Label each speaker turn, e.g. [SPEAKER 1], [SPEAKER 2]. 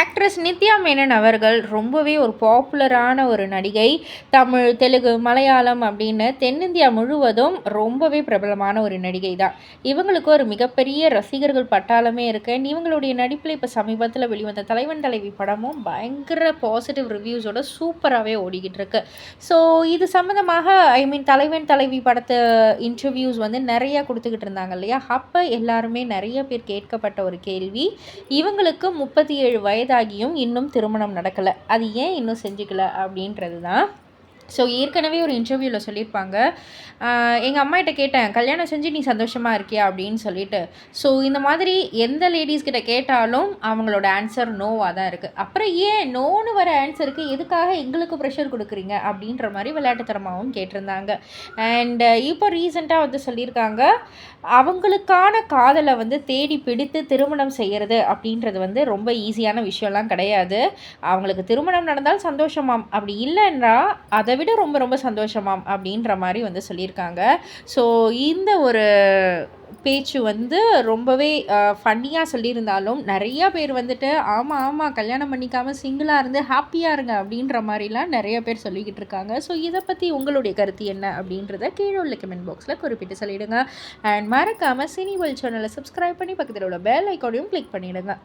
[SPEAKER 1] Actress Nithya Menon அவர்கள் ரொம்பவே ஒரு பாப்புலரான ஒரு நடிகை. தமிழ் தெலுங்கு மலையாளம் அப்படின்னு தென்னிந்தியா முழுவதும் ரொம்பவே பிரபலமான ஒரு நடிகை தான். இவங்களுக்கு ஒரு மிகப்பெரிய ரசிகர்கள் பட்டாளமே இருக்கு. இவங்களுடைய நடிப்பில் இப்போ சமீபத்தில் வெளிவந்த தலைவன் தலைவி படமும் பயங்கர பாசிட்டிவ் ரிவ்யூஸோட சூப்பராகவே ஓடிக்கிட்டு இருக்கு. ஸோ இது சம்மந்தமாக ஐ மீன் தலைவன் தலைவி படத்தை இன்டர்வியூஸ் வந்து நிறையா கொடுத்துக்கிட்டு இருந்தாங்க இல்லையா? அப்போ எல்லாருமே நிறைய பேர் கேட்கப்பட்ட ஒரு கேள்வி. இவங்களுக்கு முப்பத்தி ஏழு வயது வயதாகியும் இன்னும் திருமணம் நடக்கலை. அது ஏன் இன்னும் செஞ்சுக்கல அப்படின்றது தான் ஸோ ஏற்கனவே ஒரு இன்டர்வியூவில் சொல்லியிருப்பாங்க. எங்கள் அம்மாகிட்ட கேட்டேன் கல்யாணம் செஞ்சு நீ சந்தோஷமாக இருக்கியா? அப்படின்னு சொல்லிட்டு. ஸோ இந்த மாதிரி எந்த லேடிஸ்கிட்ட கேட்டாலும் அவங்களோட ஆன்சர் நோவாக தான் இருக்குது அப்புறம் ஏன் நோன்னு வர ஆன்சருக்கு எதுக்காக எங்களுக்கு ப்ரெஷர் கொடுக்குறீங்க? அப்படின்ற மாதிரி விளையாட்டுத்தனமாகவும் கேட்டிருந்தாங்க. அண்ட் இப்போ ரீசெண்டாக வந்து சொல்லியிருக்காங்க அவங்களுக்கான காதலை வந்து தேடி பிடித்து திருமணம் செய்கிறது அப்படின்றது வந்து ரொம்ப ஈஸியான விஷயம்லாம் கிடையாது. அவங்களுக்கு திருமணம் நடந்தால் சந்தோஷமாம். அப்படி இல்லைன்றா அதை விட ரொம்ப ரொம்ப சந்தோஷமாம் அப்படின்ற மாதிரி வந்து சொல்லியிருக்காங்க. ஸோ இந்த ஒரு பேச்சு வந்து ரொம்பவே ஃபன்னியாக சொல்லியிருந்தாலும் நிறையா பேர் வந்துட்டு ஆமாம் ஆமாம் கல்யாணம் பண்ணிக்காமல் சிங்கிளாக இருந்து ஹாப்பியாக இருங்க அப்படின்ற மாதிரிலாம் நிறைய பேர் சொல்லிக்கிட்டு இருக்காங்க. ஸோ இதை பற்றி உங்களுடைய கருத்து என்ன அப்படின்றத கீழே உள்ள கமெண்ட் பாக்ஸில் குறிப்பிட்டு சொல்லிவிடுங்க அண்ட் மறக்காமல் சினி வேர்ல்ட் சேனலை சப்ஸ்கிரைப் பண்ணி பக்கத்தில் உள்ள பெல் ஐக்கானையும் கிளிக் பண்ணிவிடுங்க